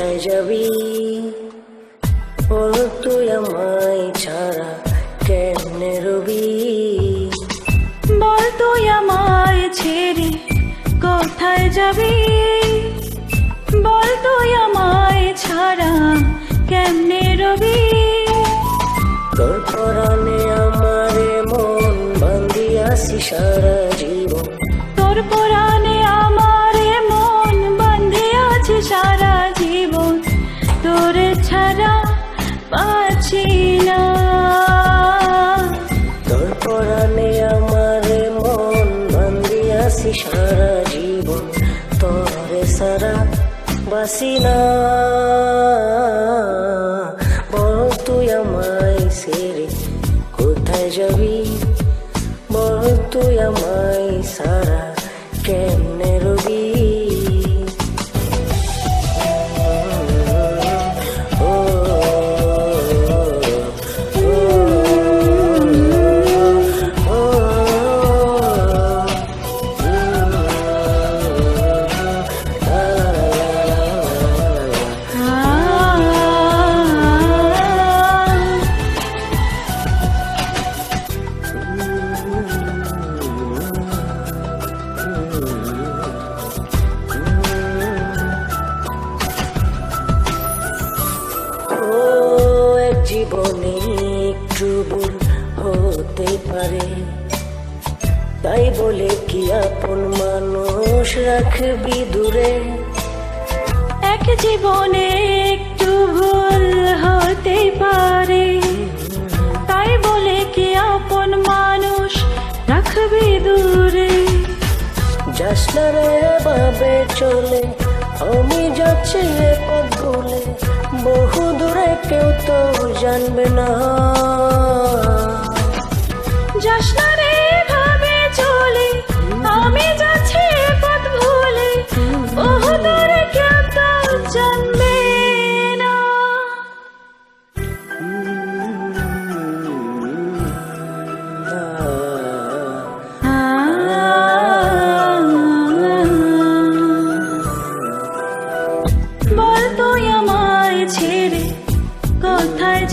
কোথায় যাবি? বল তুই আমায় ছাড়া কেমনে রবি? বল তুই আমায় ছেড়ে কোথায় যাবি? বল তুই আমায় ছাড়া কেমনে রবি? তোর পরাণে আমারে মন বান্দিয়াছি সারা জীবন। তোর পরাণে না মন বান্দিয়াছি সারা জীবন, তোরে সারা বাসি না। বল তুই আমায় কোথায় যাবি? বল তুই আমায় সারা কেমনে জীবনে একটু ভুল হতে পারে। তাই বলে কি আপন মানুষ রাখবি দূরে? এক জীবনে একটু ভুল হতে পারে। তাই বলে কি আপন মানুষ রাখবি দূরে? যাস না রে ভাবে চলে। আমি যাচ্ছি এ পথ ভুলে বহু দূরে কেউ তো জানবে না। যাস না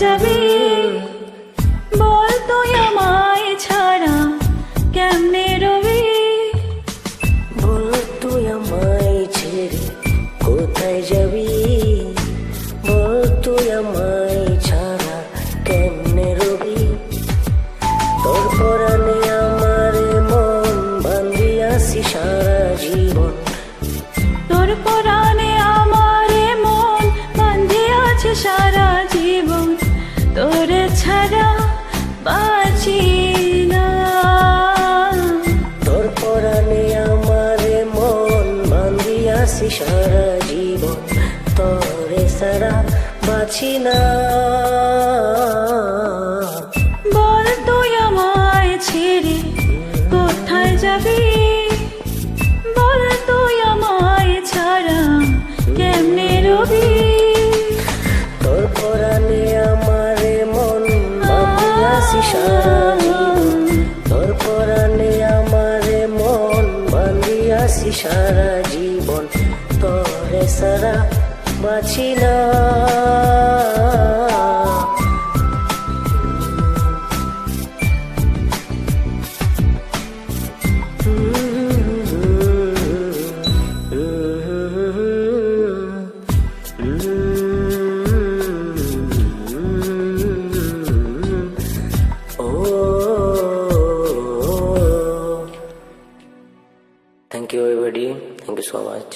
যাবি সারা জীবন তোরে সারা না। বল ছেড়ে কোথায় বল ছাড়া তোর মন সারা জীবন তোর পরাণে আমার মন বান্দিয়াছি সারা জীবন সারা বাছি না Thank you everybody. Thank you so much.